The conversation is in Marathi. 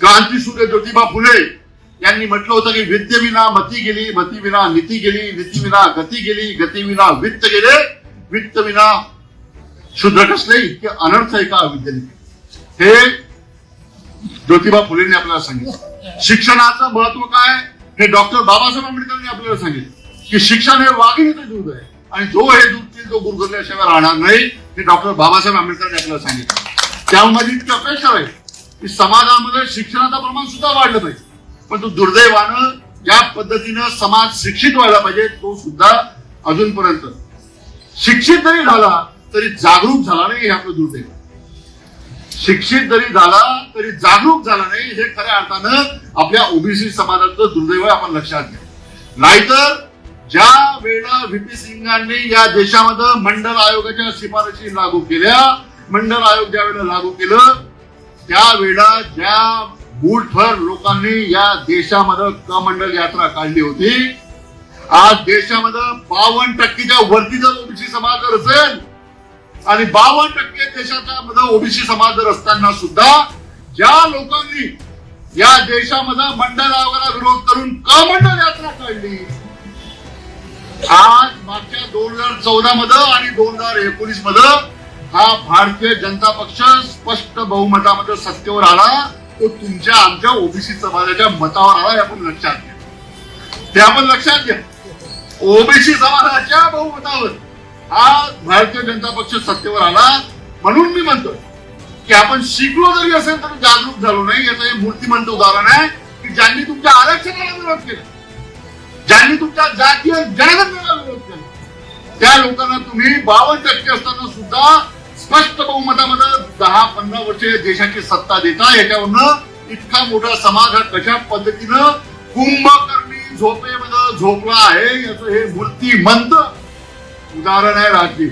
क्रांतीसूर्य ज्योतिबा फुले यांनी म्हटलं होतं की विद्येविना मती गेली मतीविना नीती गेली नीतीविना गती गेली गतीविना वित्त गेले वित्त विना शुद्ध कसले इतके अनर्थ आहे का विद्येने हे ज्योतिबा फुलेंनी आपल्याला सांगितलं. शिक्षणाचं महत्त्व काय? हे डॉक्टर बाबासाहेब आंबेडकरांनी आपल्याला सांगितलं की शिक्षण हे वाघिणीचं दूध आहे. आणि जो हे दूध जो तो गुरगुरल्याशिवाय राहणार नाही हे डॉक्टर बाबासाहेब आंबेडकरांनी आपल्याला सांगितलं. त्यामध्ये इतकी अपेक्षा आहे. की समाजामध्ये शिक्षणाचं प्रमाण सुद्धा वाढलं पाहिजे. पण तो दुर्दैवानं ज्या पद्धतीनं समाज शिक्षित व्हायला पाहिजे तो सुद्धा अजूनपर्यंत शिक्षित जरी झाला तरी जागरूक झाला नाही हे आपलं दुर्दैव. शिक्षित जरी झाला तरी जागरूक झाला नाही हे खऱ्या अर्थानं आपल्या ओबीसी समाजाचं दुर्दैव आपण लक्षात घ्या. नाहीतर ज्या वेळेला व्हीपी सिंगांनी या देशामध्ये मंडल आयोगाच्या शिफारशी लागू केल्या मंडल आयोग ज्या वेळेला लागू केलं त्यावेळेला ज्या मूठभर लोकांनी या देशामध्ये कमंडल यात्रा काढली होती आज देशामध्ये बावन्न टक्केच्या वरती जर ओबीसी समाज जर असेल आणि बावन्न टक्के देशाच्या मध्ये ओबीसी समाज जर असताना सुद्धा ज्या लोकांनी या देशामध्ये मंडळ आयोगाला विरोध करून कमंडल यात्रा काढली आज मागच्या दोन हजार चौदा मध्ये आणि दोन हजार एकोणीसमध्ये हा भारतीय जनता पक्ष स्पष्ट बहुमतामध्ये सत्तेवर आला तो तुमच्या आमच्या ओबीसी समाजाच्या मतावर आला हे आपण लक्षात घ्या. ते आपण लक्षात घ्या. ओबीसी समाजाच्या बहुमतावर हा भारतीय जनता पक्ष सत्तेवर आला म्हणून मी म्हणतो की आपण शिकलो जरी असेल तर जागरूक झालो नाही. याचं हे मूर्तिमंत उदाहरण आहे की ज्यांनी तुमच्या आरक्षणाला विरोध केला. ज्यांनी तुमच्या जातीय जनगणनेला विरोध केला. त्या लोकांना तुम्ही बावन्न टक्के असताना सुद्धा स्पष्ट बहुमतामध्ये दहा पंधरा वर्षे देशाची सत्ता देता याच्यावरनं इतका मोठा समाज हा कशा पद्धतीनं कुंभकर्णी झोपेमध्ये झोपला आहे याचं हे मूर्तिमंत उदाहरण आहे राजकीय